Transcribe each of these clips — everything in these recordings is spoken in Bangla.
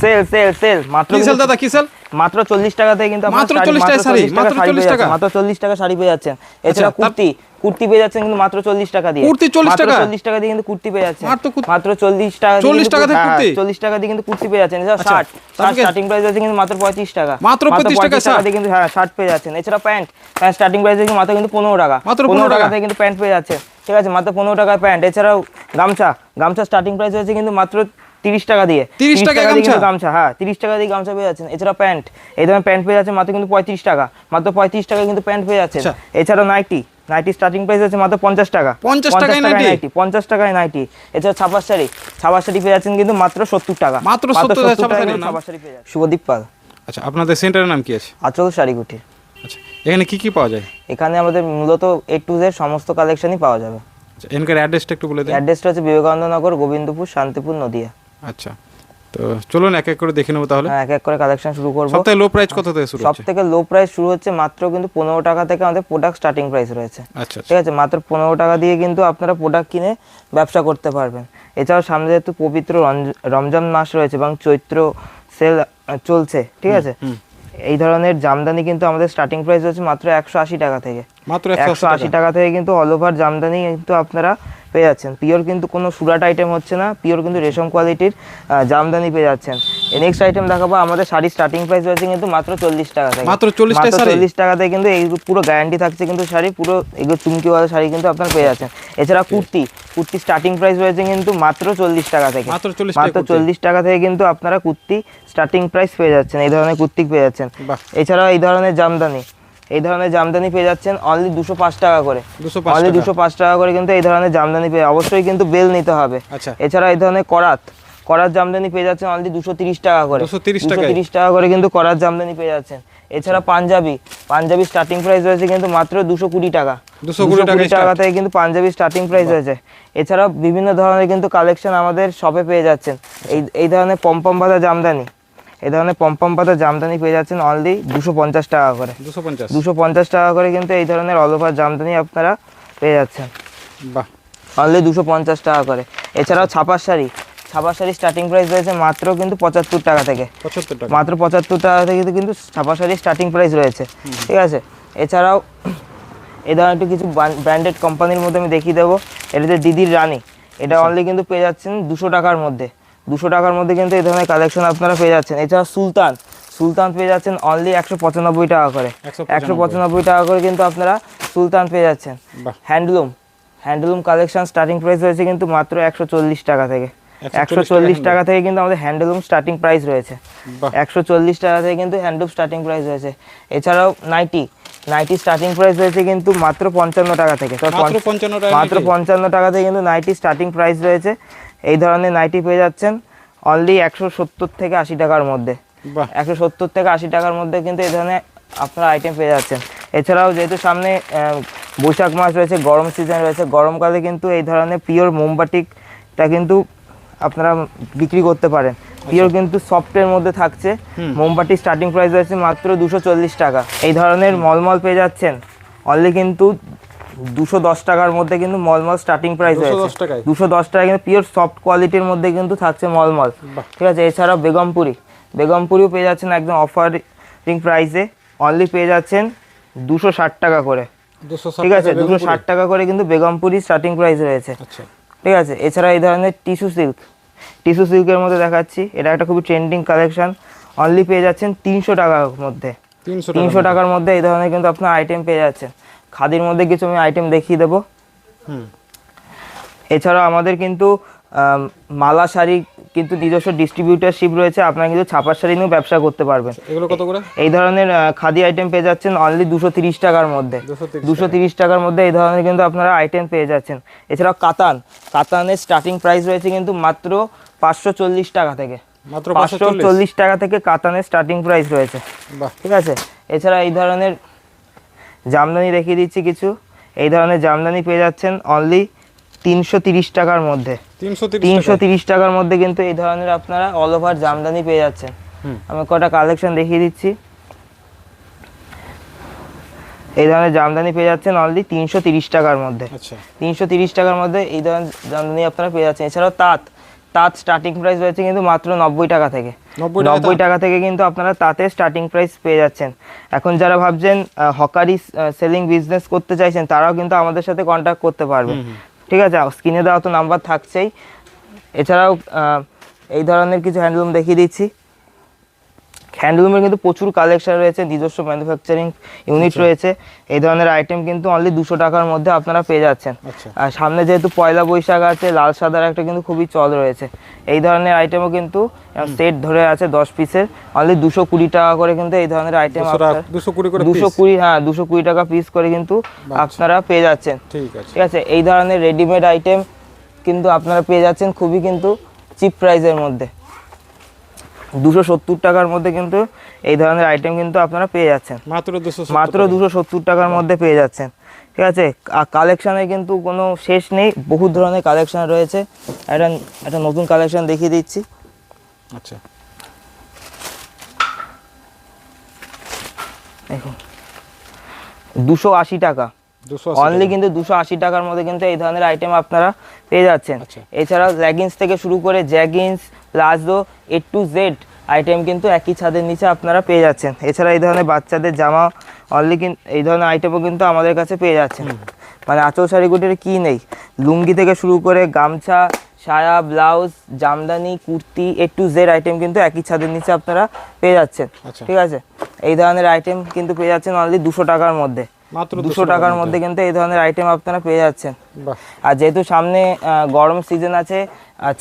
সেল সেল সেল মাত্র কি সেল দাদা কি সেল মাত্র চল্লিশ টাকা থেকে কিন্তু মাত্র 40 টাকা শাড়ি, মাত্র 40 টাকা। মাত্র চল্লিশ টাকা শাড়ি পেয়ে যাচ্ছেন। এছাড়া কুর্তি কুর্তি পেয়ে যাচ্ছেন কিন্তু মাত্র চল্লিশ টাকা দিয়ে। কুর্তি 40 টাকা? চল্লিশ টাকা দিয়ে কিন্তু কুর্তি পেয়ে যাচ্ছেন মাত্র কুর্তি- মাত্র চল্লিশ টাকা 40 টাকা দিয়ে কুর্তি? চল্লিশ টাকা দিয়ে কিন্তু কুর্তি পেয়ে যাচ্ছেন। এছাড়া আচ্ছা, শার্ট স্টার্টিং প্রাইস আছে কিন্তু মাত্র পঁয়ত্রিশ টাকা। মাত্র 35 টাকা শার্ট? কিন্তু হ্যাঁ শার্ট পেয়ে যাচ্ছেন। এছাড়া প্যান্ট প্যান্ট স্টার্টিং প্রাইস আছে মাত্র কিন্তু পনেরো টাকা। মাত্র 15 পনেরো টাকা টাকা। থেকে কিন্তু প্যান্ট পেয়ে যাচ্ছে। ঠিক আছে মাত্র পনেরো টাকার প্যান্ট এছাড়াও গামছা গামছা স্টার্টিং প্রাইস আছে কিন্তু মাত্র তিরিশ টাকা দিয়ে। 30 টাকায় দিয়ে কিন্তু গামছা? গামছা হ্যাঁ তিরিশ টাকা দিয়ে গামছা পেয়ে যাচ্ছেন। এছাড়া প্যান্ট এই ধরনের প্যান্ট পেয়ে যাচ্ছে মাত্র কিন্তু পঁয়ত্রিশ টাকা। মাত্র পঁয়ত্রিশ টাকা কিন্তু প্যান্ট পেয়ে যাচ্ছেন। আচ্ছা। এছাড়া নাইটি নাইটি স্টার্টিং প্রাইস আছে মাত্র পঞ্চাশ টাকা। 50 টাকায় নাইটি? পঞ্চাশ টাকায় নাইটি। এছাড়া ছাপার শাড়ি ছাপার শাড়ি পেয়ে যাচ্ছেন কিন্তু মাত্র সত্তর টাকা। মাত্র 70 টাকায় ছাপা শাড়ি ছাপার শাড়ি পেয়ে যাচ্ছেন। শুভদীপ পাল। আচ্ছা আপনাদের সেন্টারের নাম কি আছে? আচল শাড়িগুটি আচ্ছা এখানে কি কি পাওয়া যায়? এখানে আমাদের মূলত এ টু জেড সমস্ত কালেকশনই পাওয়া যাবে। আচ্ছা এখানকার অ্যাড্রেসটা একটু বলে দিন। অ্যাড্রেসটা হচ্ছে বিবেকানন্দ নগর গোবিন্দপুর শান্তিপুর নদিয়া। আচ্ছা। তো চলুন এক এক করে দেখে নেব তাহলে। হ্যাঁ, এক এক করে কালেকশন শুরু করব। সবথেকে লো প্রাইস কত থেকে শুরু হচ্ছে? থেকে লো প্রাইস শুরু হচ্ছে মাত্র কিন্তু পনেরো টাকা থেকে আমাদের প্রোডাক্ট স্টার্টিং প্রাইস রয়েছে। আচ্ছা আচ্ছা। ঠিক আছে? মাত্র পনেরো টাকা দিয়ে কিন্তু আপনারা প্রোডাক্ট কিনে ব্যবসা করতে পারবেন। এছাড়াও সামনে যেহেতু পবিত্র রমজান মাস রয়েছে এবং চৈত্র সেল চলছে ঠিক আছে? এই ধরনের জামদানি কিন্তু আমাদের স্টার্টিং প্রাইস হচ্ছে মাত্র একশো আশি টাকা থেকে। মাত্র একশো আশি টাকা। থেকে কিন্তু অল ওভার জামদানি কিন্তু আপনারা পেয়ে যাচ্ছেন। পিওর কিন্তু কোনো সুরাট আইটেম হচ্ছে না পিওর কিন্তু রেশম কোয়ালিটির জামদানি পেয়ে যাচ্ছেন। নেক্সট আইটেম দেখাবো আমাদের শাড়ি স্টার্টিং প্রাইস রয়েছে কিন্তু মাত্র চল্লিশ টাকা থেকে। মাত্র 40 টাকায় শাড়ি? চল্লিশ টাকাতে কিন্তু এই পুরো গ্যারান্টি থাকছে কিন্তু শাড়ি পুরো এগুলো চুমকিওয়ালা শাড়ি কিন্তু আপনারা পেয়ে যাচ্ছেন। এছাড়া কুর্তি কুর্তি স্টার্টিং প্রাইস রয়েছে কিন্তু মাত্র চল্লিশ টাকা থেকে। মাত্র 40 মাত্র চল্লিশ টাকা থেকে কিন্তু আপনারা কুর্তি স্টার্টিং প্রাইস পেয়ে যাচ্ছেন এই ধরনের কুর্তি পেয়ে যাচ্ছেন। এছাড়াও এই ধরনের জামদানি এই ধরনের জামদানি পেয়ে যাচ্ছেন অনলি দুশো পাঁচ টাকা করে। অনলি দুশো পাঁচ টাকা করে কিন্তু এই ধরনের জামদানি পেয়ে অবশ্যই কিন্তু বেল নিতে হবে। আচ্ছা। এছাড়া এই ধরনের করাত করাত জামদানি পেয়ে যাচ্ছেন অনলি দুশো তিরিশ টাকা করে। 230 টাকায়? তিরিশ টাকা করে কিন্তু করাত জামদানি পেয়ে যাচ্ছেন। এছাড়া পাঞ্জাবি পাঞ্জাবি স্টার্টিং প্রাইস রয়েছে কিন্তু মাত্র দুশো কুড়ি টাকা। 220 টাকায় টাকা থেকে কিন্তু পাঞ্জাবি স্টার্টিং প্রাইস রয়েছে। এছাড়াও বিভিন্ন ধরনের কিন্তু কালেকশন আমাদের শপে পেয়ে যাচ্ছেন। এই এই ধরনের পম্পম পাতা জামদানি। এই ধরনের পম্পম পাতা জামদানি পেয়ে যাচ্ছেন অনলি দুশো পঞ্চাশ টাকা করে। দুশো পঞ্চাশ। দুশো পঞ্চাশ টাকা করে কিন্তু এই ধরনের অল ওভার জামদানি আপনারা পেয়ে যাচ্ছেন। বাহ। অনলি দুশো পঞ্চাশ টাকা করে। এছাড়াও ছাপার শাড়ি। ছাপার শাড়ি স্টার্টিং প্রাইস রয়েছে মাত্র কিন্তু পঁচাত্তর টাকা থেকে। পঁচাত্তর মাত্র পঁচাত্তর টাকা থেকে কিন্তু- ছাপা শাড়ির স্টার্টিং প্রাইস রয়েছে। ঠিক আছে? এছাড়াও এই ধরনের একটু কিছু ব্র্যান্ডেড কোম্পানির মধ্যে আমি দেখিয়ে দেবো। এটা দিদির রানী। এটা অনলি কিন্তু পেয়ে যাচ্ছেন দুশো টাকার মধ্যে। দুশো টাকার মধ্যে কিন্তু এই ধরনের কালেকশন আপনারা পেয়ে যাচ্ছেন। এছাড়া সুলতান সুলতান পেয়ে যাচ্ছেন অনলি একশো পঁচানব্বই টাকা করে। একশো পঁচানব্বই। টাকা করে কিন্তু আপনারা সুলতান পেয়ে যাচ্ছেন। Handloom handloom collection starting price রয়েছে কিন্তু মাত্র একশো চল্লিশ টাকা থেকে। একশো চল্লিশ টাকা থেকে কিন্তু আমাদের হ্যান্ডলুম স্টার্টিং প্রাইস রয়েছে। একশো চল্লিশ টাকা থেকে কিন্তু হ্যান্ডলুম স্টার্টিং প্রাইস রয়েছে। এছাড়াও নাইটি নাইটি স্টার্টিং প্রাইস রয়েছে কিন্তু মাত্র পঞ্চান্ন টাকা থেকে। মাত্র পঞ্চ- 55 টাকা মাত্র নাইটি? পঞ্চান্ন টাকা থেকে কিন্তু নাইটি স্টার্টিং প্রাইস রয়েছে। এই ধরনের নাইটি পেয়ে যাচ্ছেন অনলি একশো সত্তর থেকে আশি টাকার মধ্যে। একশো সত্তর থেকে আশি টাকার মধ্যে কিন্তু এই ধরনের আপনারা আইটেম পেয়ে যাচ্ছেন। এছাড়াও যেহেতু সামনে বৈশাখ মাস রয়েছে গরম সিজন রয়েছে গরমকালে কিন্তু এই ধরনের পিওর মোমবাটিকটা কিন্তু আপনারা বিক্রি করতে পারেন। পিওর কিন্তু সফটের মধ্যে থাকছে। মোমবাটি স্টার্টিং প্রাইস রয়েছে মাত্র দুশো চল্লিশ টাকা। এই ধরনের মলমল পেয়ে যাচ্ছেন। অনলি কিন্তু দুশো দশ টাকার মধ্যে কিন্তু মলমল স্টার্টিং প্রাইস 210 রয়েছে টাকায়? দুশো দশ টাকা কিন্তু পিওর সফট কোয়ালিটির মধ্যে কিন্তু থাকছে মলমল। ঠিক আছে এছাড়াও বেগমপুরি। বেগমপুরিও পেয়ে যাচ্ছেন একদম অফারিং প্রাইসে অনলি পেয়ে যাচ্ছেন দুশো ষাট টাকা করে। ঠিক আছে দুশো ষাট টাকা করে কিন্তু বেগমপুরি স্টার্টিং প্রাইস রয়েছে। আচ্ছা। ঠিক আছে এছাড়া এই ধরনের টিস্যু সিল্ক টিস্যু সিল্কের মধ্যে দেখাচ্ছি এটা একটা খুবই ট্রেন্ডিং কালেকশন অনলি পেয়ে যাচ্ছেন তিনশো টাকার মধ্যে। তিনশো টাকার মধ্যে। এই ধরনের কিন্তু আপনার আইটেম পেয়ে যাচ্ছেন। খাদির মধ্যে কিছু আমি আইটেম দেখিয়ে দেবো। হুম। এছাড়াও আমাদের কিন্তু মালা শাড়ি কিন্তু নিজস্ব ডিস্ট্রিবিউটারশিপ রয়েছে আপনারা কিন্তু ছাপার শাড়ি নিয়েও ব্যবসা করতে পারবেন। এগুলো কত করে? এই ধরনের খাদি আইটেম পেয়ে যাচ্ছেন অনলি দুশো তিরিশ টাকার মধ্যে। দুশো তিরিশ টাকার মধ্যে এই ধরনের কিন্তু আপনারা আইটেম পেয়ে যাচ্ছেন। এছাড়াও কাতান কাতানের স্টার্টিং প্রাইস রয়েছে কিন্তু মাত্র পাঁচশো চল্লিশ টাকা থেকে। মাত্র পাঁচশো চল্লিশ? টাকা থেকে কাতানের স্টার্টিং প্রাইস রয়েছে। ঠিক আছে? এছাড়া এই ধরনের জামদানি দেখিয়ে দিচ্ছি কিছু। এই ধরনের জামদানি পেয়ে যাচ্ছেন অনলি তিনশো তিরিশ টাকার মধ্যে। তিনশো টাকার মধ্যে কিন্তু এই ধরনের আপনারা অল ওভার জামদানি পেয়ে যাচ্ছেন। আমি কটা কালেকশন দেখিয়ে দিচ্ছি। এই ধরনের জামদানি পেয়ে যাচ্ছেন অনলি তিনশো তিরিশ টাকার মধ্যে। আচ্ছা। তিনশো তিরিশ টাকার মধ্যে এই ধরনের জামদানি আপনারা পেয়ে যাচ্ছেন। এছাড়াও তাঁত। তাঁত স্টার্টিং প্রাইস রয়েছে কিন্তু মাত্র নব্বই টাকা থেকে। 90 নব্বই টাকা থেকে কিন্তু আপনারা তাতে স্টার্টিং প্রাইস পেয়ে যাচ্ছেন। এখন যারা ভাবছেন হকারি সেলিং বিজনেস করতে চাইছেন তারাও কিন্তু আমাদের সাথে কন্ট্যাক্ট করতে পারবে। ঠিক আছে? স্ক্রিনে দেওয়া তো নাম্বার থাকছেই। এছাড়াও এই ধরনের কিছু হ্যান্ডলুম দেখিয়ে দিচ্ছি। হ্যান্ডলুমের কিন্তু প্রচুর কালেকশন রয়েছে নিজস্ব ম্যানুফ্যাকচারিং ইউনিট রয়েছে। এই ধরনের আইটেম কিন্তু অনলি দুশো টাকার মধ্যে আপনারা পেয়ে যাচ্ছেন। আচ্ছা। আর সামনে যেহেতু পয়লা বৈশাখ আছে লাল সাদার একটা কিন্তু খুবই চল রয়েছে। এই ধরনের আইটেমও কিন্তু সেট ধরে আছে দশ পিসের অনলি দুশো কুড়ি টাকা করে কিন্তু এই ধরনের আইটেম দুশো কুড়ি করে দুশো কুড়ি হ্যাঁ দুশো কুড়ি টাকা পিস করে কিন্তু আপনারা পেয়ে যাচ্ছেন। ঠিক আছে। ঠিক আছে? এই ধরনের রেডিমেড আইটেম কিন্তু আপনারা পেয়ে যাচ্ছেন খুবই কিন্তু চিপ প্রাইসের মধ্যে। দুশো সত্তর টাকার মধ্যে কিন্তু এই ধরনের আইটেম কিন্তু আপনারা পেয়ে যাচ্ছেন। মাত্র দুশো মাত্র দুশো সত্তর টাকার মধ্যে পেয়ে যাচ্ছেন। ঠিক আছে? কালেকশানে কিন্তু কোনো শেষ নেই বহু ধরনের কালেকশন রয়েছে। একটা একটা নতুন কালেকশন দেখিয়ে দিচ্ছি। আচ্ছা। দেখুন। দুশো আশি টাকা। অনলি কিন্তু দুশো আশি টাকার মধ্যে কিন্তু এই ধরনের আইটেম আপনারা পেয়ে যাচ্ছেন। আচ্ছা। এছাড়াও লেগিংস থেকে শুরু করে jeggings palazzo A to Z item কিন্তু একই ছাদের নিচে আপনারা পেয়ে যাচ্ছেন। এছাড়া এই ধরনের বাচ্চাদের জামা অনলি কিন্তু এই ধরনের আইটেমও কিন্তু আমাদের কাছে পেয়ে যাচ্ছেন। মানে আঁচল শাড়িগুটির কি নেই? লুঙ্গি থেকে শুরু করে গামছা সায়া blouse Jamdani kurti A to Z item কিন্তু একই ছাদের নিচে আপনারা পেয়ে যাচ্ছেন। আচ্ছা। ঠিক আছে? এই ধরনের আইটেম কিন্তু পেয়ে যাচ্ছেন অনলি দুশো টাকার মধ্যে। মাত্র দুশো টাকার মধ্যে কিন্তু এই ধরনের আইটেম আপনারা পেয়ে যাচ্ছেন। আর যেহেতু সামনে গরম সিজন আছে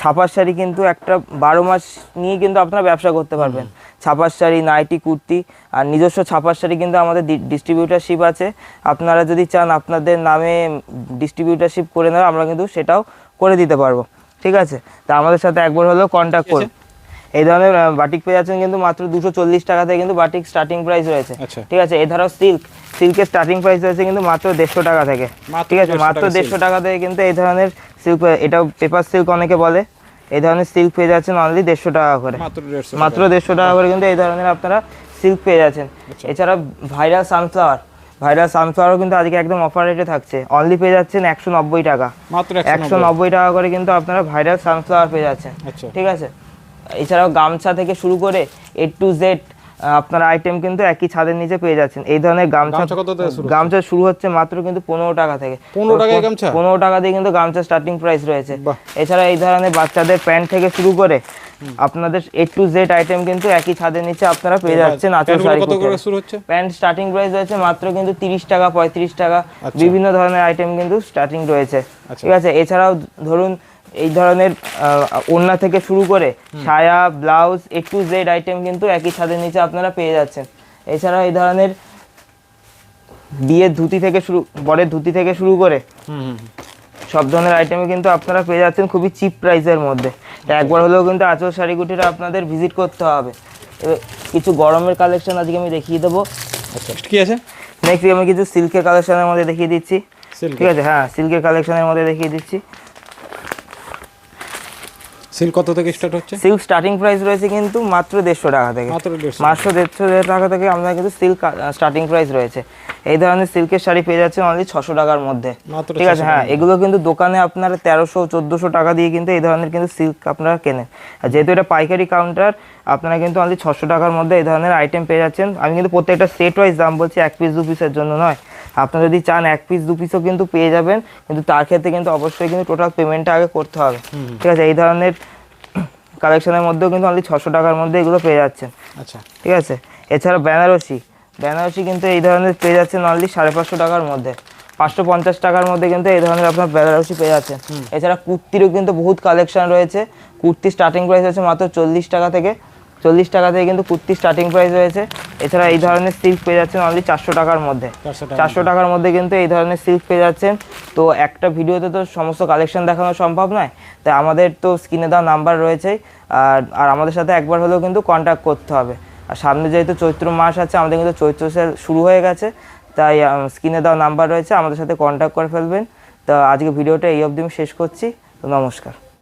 ছাপার শাড়ি কিন্তু একটা বারো মাস নিয়ে কিন্তু আপনারা ব্যবসা করতে পারবেন। ছাপার শাড়ি নাইটি কুর্তি আর নিজস্ব ছাপার শাড়ি কিন্তু আমাদের ডিস্ট্রিবিউটারশিপ আছে। আপনারা যদি চান আপনাদের নামে ডিস্ট্রিবিউটারশিপ করে নেওয়া আমরা কিন্তু সেটাও করে দিতে পারব। ঠিক আছে? তা আমাদের সাথে একবার হলেও কন্ট্যাক্ট করুন। এই ধরনের বাটিক পেয়ে যাচ্ছেন কিন্তু মাত্র দুশো চল্লিশ টাকা থেকে কিন্তু বাটিক স্টার্টিং প্রাইস রয়েছে। আচ্ছা। ঠিক আছে এছাড়াও সিল্ক সিল্কের স্টার্টিং প্রাইস রয়েছে কিন্তু মাত্র দেড়শো টাকা থেকে। ঠিক আছে মাত্র দেড়শো টাকা থেকে কিন্তু এই ধরনের সিল্ক এটা পেপার সিল্ক অনেকে বলে এই ধরনের সিল্ক পেয়ে যাচ্ছেন অনলি দেড়শো টাকা করে। মাত্র দেড়শো টাকা। করে কিন্তু এই ধরনের আপনারা সিল্ক পেয়ে যাচ্ছেন। এছাড়া ভাইরাল সানফ্লাওয়ার ভাইরাল সানফ্লাওয়ারও কিন্তু আজকে একদম অফার রেটে থাকছে। অনলি পেয়ে যাচ্ছেন একশো নব্বই টাকা। একশো নব্বই। টাকা করে কিন্তু আপনারা ভাইরাল সানফ্লাওয়ার পেয়ে যাচ্ছেন। আচ্ছা। ঠিক আছে? এছাড়াও গামছা থেকে শুরু করে এ টু জেড আপনার আইটেম কিন্তু একই ছাদের নিচে পেয়ে যাচ্ছেন। এই ধরনের গামছা গামছা শুরু হচ্ছে? মাত্র কিন্তু পনেরো টাকা থেকে। 15 টাকায় গামছা? পনেরো টাকা দিয়ে কিন্তু গামছা স্টার্টিং প্রাইস রয়েছে। এছাড়া এই ধরনের বাচ্চাদের প্যান্ট থেকে শুরু করে আপনাদের এ টু জেড আইটেম কিন্তু একই ছাদের নিচে আপনারা পেয়ে যাচ্ছেন আচল শাড়ি প্যান্ট স্টার্টিং প্রাইস রয়েছে মাত্র কিন্তু তিরিশ টাকা পঁয়ত্রিশ টাকা। আচ্ছা। বিভিন্ন ধরনের আইটেম কিন্তু স্টার্টিং রয়েছে। আচ্ছা। ঠিক আছে? এছাড়াও ধরুন এই ধরনের ওড়না থেকে শুরু করে সায়া blouse A to Z item কিন্তু একই ছাদের নিচে আপনারা পেয়ে যাচ্ছেন। এছাড়া এই ধরনের বিয়ের ধুতি থেকে শুরু বরের ধুতি থেকে শুরু করে সব ধরনের আইটেমে কিন্তু আপনারা পেয়ে যাচ্ছেন খুবই চিপ প্রাইসের মধ্যে। একবার হলেও কিন্তু আঁচল শাড়িগুটিটা আপনাদের ভিজিট করতে হবে। কিছু গরমের কালেকশন আজকে আমি দেখিয়ে দেবো। আচ্ছা। কি আছে? নেক্সট আমি কিছু সিল্কের কালেকশনের মধ্যে দেখিয়ে দিচ্ছি। ঠিক আছে? হ্যাঁ সিল্কের কালেকশনের মধ্যে দেখিয়ে দিচ্ছি। সিল্ক কত থেকে স্টার্ট হচ্ছে? সিল্ক স্টার্টিং প্রাইস রয়েছে কিন্তু মাত্র দেড়শো টাকা থেকে। মাত্র মাত্র দেড়শো টাকা থেকে আপনার কিন্তু সিল্ক স্টার্টিং প্রাইস রয়েছে। এই ধরনের সিল্কের শাড়ি পেয়ে যাচ্ছেন অনলি ছশো টাকার মধ্যে। ঠিক আছে হ্যাঁ এগুলো কিন্তু দোকানে আপনারা তেরোশো চোদ্দোশো টাকা দিয়ে কিন্তু এই ধরনের কিন্তু সিল্ক আপনারা কেনেন। আর যেহেতু এটা পাইকারি কাউন্টার আপনারা কিন্তু অনলি ছশো টাকার মধ্যে এই ধরনের আইটেম পেয়ে যাচ্ছেন। আমি কিন্তু প্রত্যেকটা সেট ওয়াইজ দাম বলছি এক পিস দু পিসের জন্য নয়। আপনারা যদি চান এক পিস দু পিসও কিন্তু পেয়ে যাবেন কিন্তু তার ক্ষেত্রে কিন্তু অবশ্যই কিন্তু টোটাল পেমেন্টটা আগে করতে হবে। ঠিক আছে এই ধরনের কালেকশনের মধ্যেও কিন্তু অনলি ছশো টাকার মধ্যে এগুলো পেয়ে যাচ্ছেন। আচ্ছা। ঠিক আছে? এছাড়া বেনারসি বেনারসি কিন্তু এই ধরনের পেয়ে যাচ্ছেন অনলি সাড়ে পাঁচশো টাকার মধ্যে। পাঁচশো পঞ্চাশ টাকার মধ্যে কিন্তু এই ধরনের আপনার বেনারসি পেয়ে যাচ্ছেন। এছাড়া কুর্তিরও কিন্তু বহুত কালেকশন রয়েছে। কুর্তি স্টার্টিং প্রাইস আছে মাত্র চল্লিশ টাকা থেকে চল্লিশ টাকা থেকে কিন্তু কুর্তি স্টার্টিং প্রাইস রয়েছে। এছাড়া এই ধরনের সিল্ক পেয়ে যাচ্ছেন অনলি চারশো টাকার মধ্যে। চারশো টাকার মধ্যে। কিন্তু এই ধরনের সিল্ক পেয়ে যাচ্ছেন। তো একটা ভিডিওতে তো সমস্ত কালেকশন দেখানো সম্ভব নয়। তাই আমাদের তো স্ক্রিনে দেওয়া নাম্বার রয়েছেই। আর আর আমাদের সাথে একবার হলেও কিন্তু কন্ট্যাক্ট করতে হবে। আর সামনে যেহেতু চৈত্র মাস আছে আমাদের কিন্তু চৈত্র সেল শুরু হয়ে গেছে। তাই স্ক্রিনে দেওয়া নাম্বার রয়েছে আমাদের সাথে কন্ট্যাক্ট করে ফেলবেন। তো আজকে ভিডিওটা এই অবধি আমি শেষ করছি। তো নমস্কার।